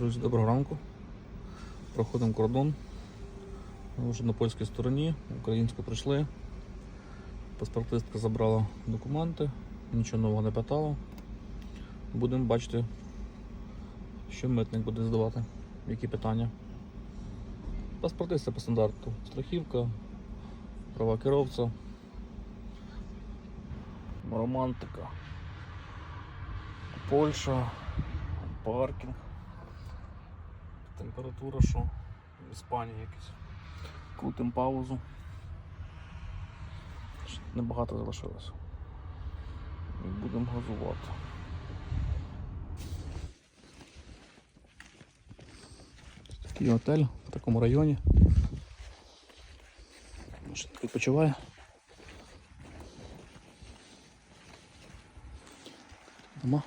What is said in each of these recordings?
Друзі, доброго ранку. Проходимо кордон. Ми вже на польській стороні, українську прийшли. Паспортистка забрала документи, нічого нового не питала. Будемо бачити, що митник буде здавати, які питання. Паспортистка по стандарту. Страхівка, права керовця, романтика, Польща, паркінг. Температура що? В Іспанії якась. Крутим паузу. Небагато залишилось. І будемо газувати. Такий готель в такому районі. Відпочиває. Дома.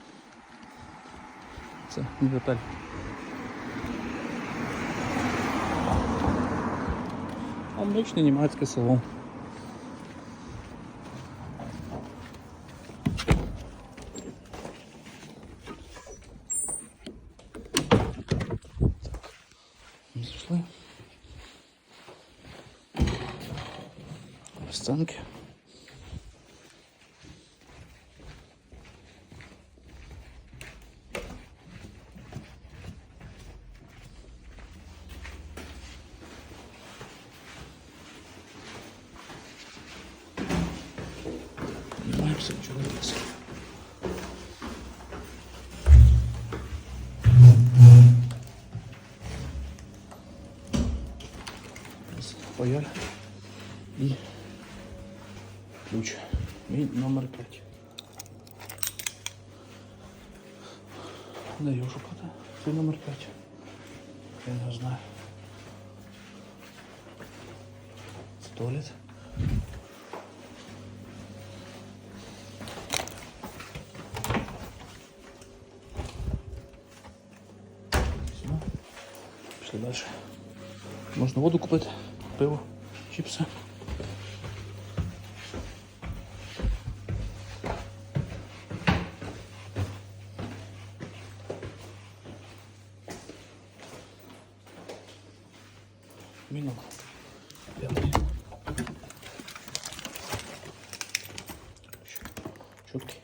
Це мій готель. Обычное немецкое село. Ось Рояль і ключ. Мій номер 5. Де його шукати? Свій номер 5. Я не знаю. Це туалет. Все. Пішли далі. Можна воду купити, пиво, чіпси. Мінок. П'ятий. Чутки.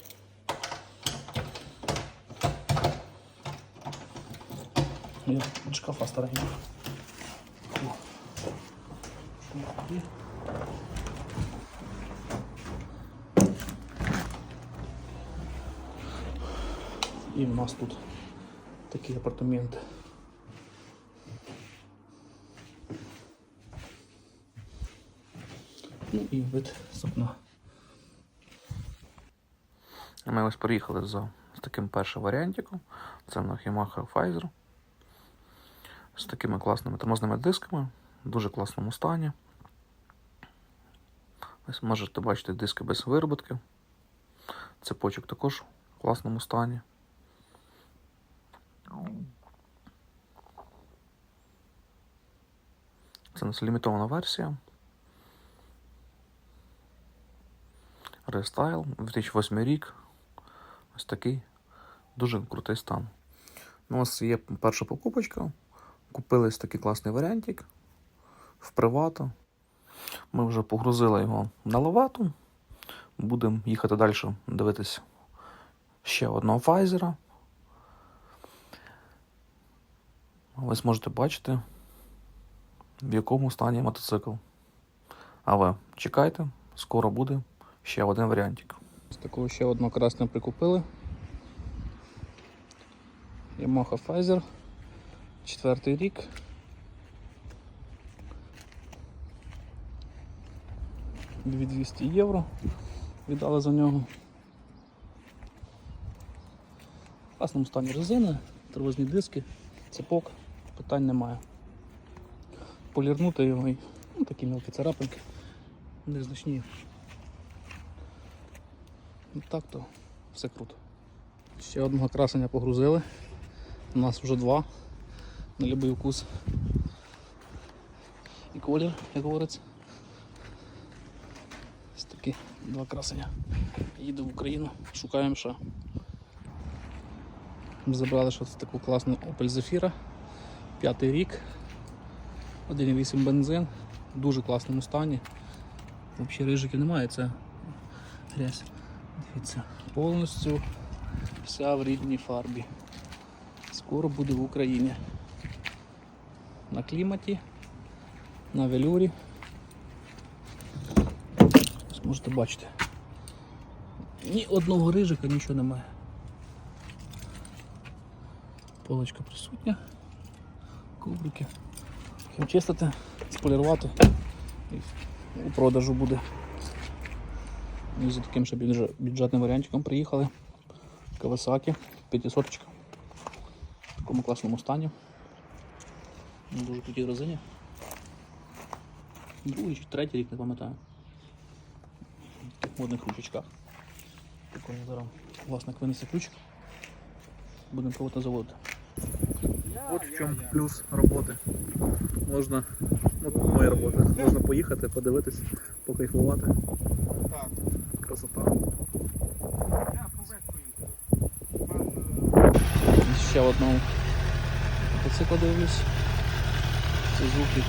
Я від шкафа старенького. Шумки. І в нас тут такі апартаменти. Ну і вид з окна. Ми ось приїхали за з таким першим варіантиком. Це на Yamaha Pfizer. З такими класними тормозними дисками, в дуже класному стані. Ось можете бачити диски без вироботки. Цепочок також в класному стані. Це у нас лімітована версія. Рестайл, 2008 рік. Ось такий дуже крутий стан. Ну, У нас є перша покупочка. Купили ось такий класний варіантик в привату. Ми вже погрузили його на лавату. Будемо їхати далі дивитись ще одного файзера. Ось можете бачити, в якому стані мотоцикл. Але чекайте, скоро буде ще один варіантик. З такого ще одного красного прикупили. Yamaha Pfizer. Четвертий рік. Дві 200 євро віддали за нього. В класному стані резини, тормозні диски, цепок, питань немає. Полірнути його і ну, такі мілкі царапинки, незначні. Ну так то все круто. Ще одного красення погрузили. У нас вже два на будь-який вкус. І колір, як говориться. Такі два красення. Їду в Україну, шукаємо ще Забрали щось таку класну Opel Zafira. П'ятий рік. 1,8 бензин. В дуже класному стані. Взагалі рижиків немає, це грязь. Дивіться, повністю вся в рідній фарбі. Скоро буде в Україні. На кліматі, на велюрі. Можете бачити. Ні одного рижика, нічого немає. Полочка присутня. Коврики. Чистити, сполірувати. І у продажу буде. І за таким ще бюджетним варіантиком приїхали. Kawasaki 500 в такому класному стані. Дуже крутій резині. Другий чи третій рік, не пам'ятаю. В ручечках. Прикольно зараз власник винесе ключик. Будемо пробувати заводити. От в чому плюс роботи. Можна, от моя робота. Можна поїхати, подивитись, покайфувати. Так. Красота. Ще одного мотоцикла дивлюсь. Suzuki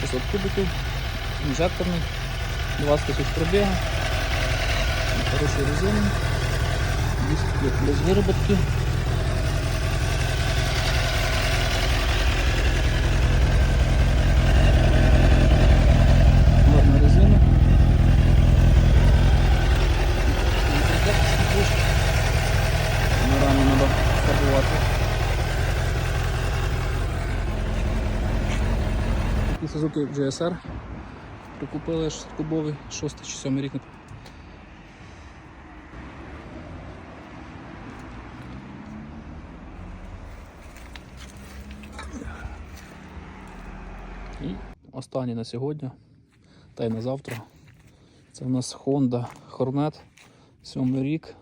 600 кубиків, інжекторний, 20 тисяч пробігу, хороший резин, диск без вироботки. Гарна резина. Рано треба фарбувати. Такий Suzuki GSR. Прикупили ж кубовий 6 чи 7 рік. І останнє на сьогодні, та й на завтра. Це у нас Honda Hornet 7 рік.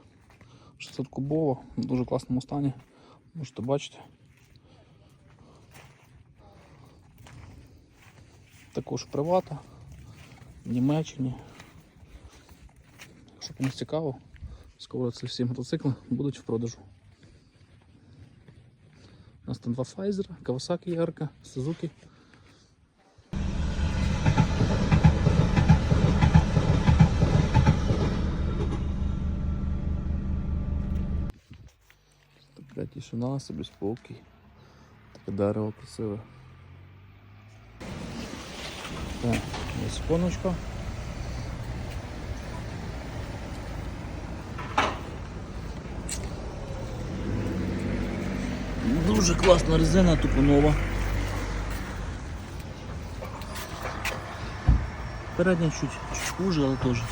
600 кубово, в дуже класному стані. Можете бачити. Також привата в Німеччині. Якщо комусь цікаво, скоро ці всі мотоцикли будуть в продажу. У нас там два Pfizer, Kawasaki ярка, Suzuki. Така тишина, собі спокій. Таке дерево красиве. Так, ось коночка. Дуже класна резина, тупо нова. Передня чуть, чуть хуже, але теж.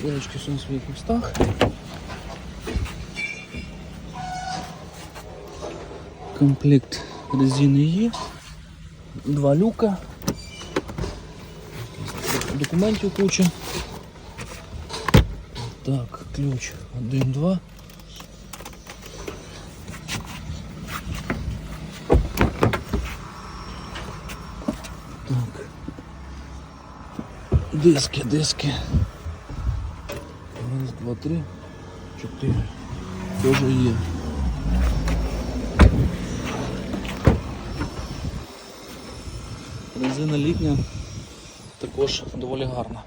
Крилечки все на своїх містах. Комплект резини є. Два люка. Документів куча. Так, ключ. Один, два. Так. Диски, диски. Два, три, чотири. Тоже є. Резина літня також доволі гарна.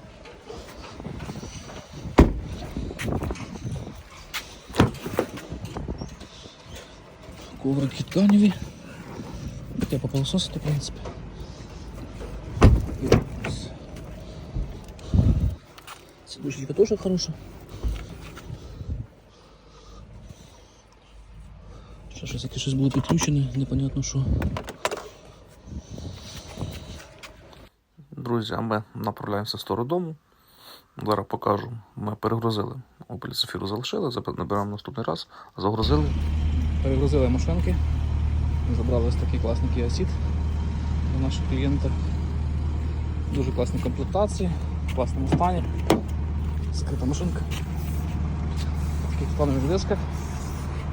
Коврики тканеві. Хоча попилососити, в принципі. Сидушечка тоже хорошая. Щось яке щось було підключене, непонятно що. Друзі, а ми направляємося в сторону дому. Зараз покажу. Ми перегрузили. Opel Zafira залишили, набираємо наступний раз, загрузили. Перегрузили машинки. Забрали ось такий класний Kia Ceed до наших клієнтів. Дуже класні комплектації, в класному стані. Скрита машинка. В таких планових дисках.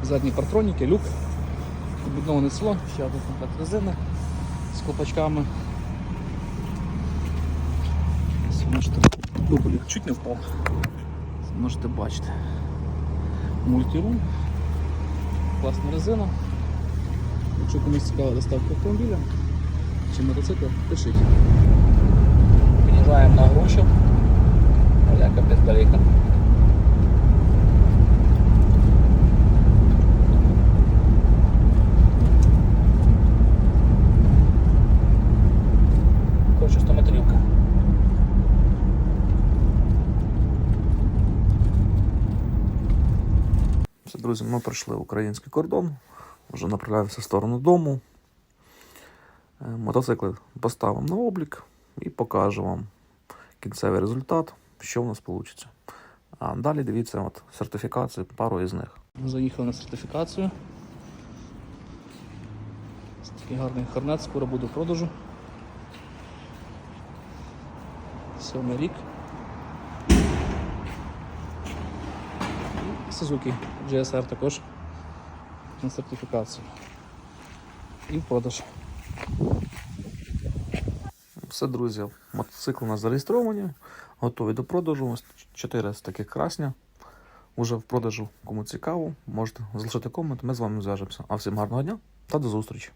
Задні партроніки, люк, обідноване село, ще один комплект резини з колпачками. Можете дубль чуть не впав. Можете бачити. Мультирум, класна резина. Якщо комусь цікава доставка автомобіля чи мотоцикла, пишіть. Під'їжджаємо на гроші. П'ятбарейка. Коротше, друзі, ми пройшли український кордон, вже направляємося в сторону дому. Е, Мотоцикли поставимо на облік і покажу вам кінцевий результат, що в нас вийде. А далі дивіться от, сертифікації, пару із них. Заїхали на сертифікацію. Такий гарний хорнет, скоро буде в продажу. Сьомий рік. Suzuki GSR також на сертифікацію. І в продаж. Все, друзі, мотоцикли у нас зареєстровані, готові до продажу. Ось 4 з таких красня. Уже в продажу, кому цікаво, можете залишити комент, ми з вами зв'яжемося. А всім гарного дня та до зустрічі!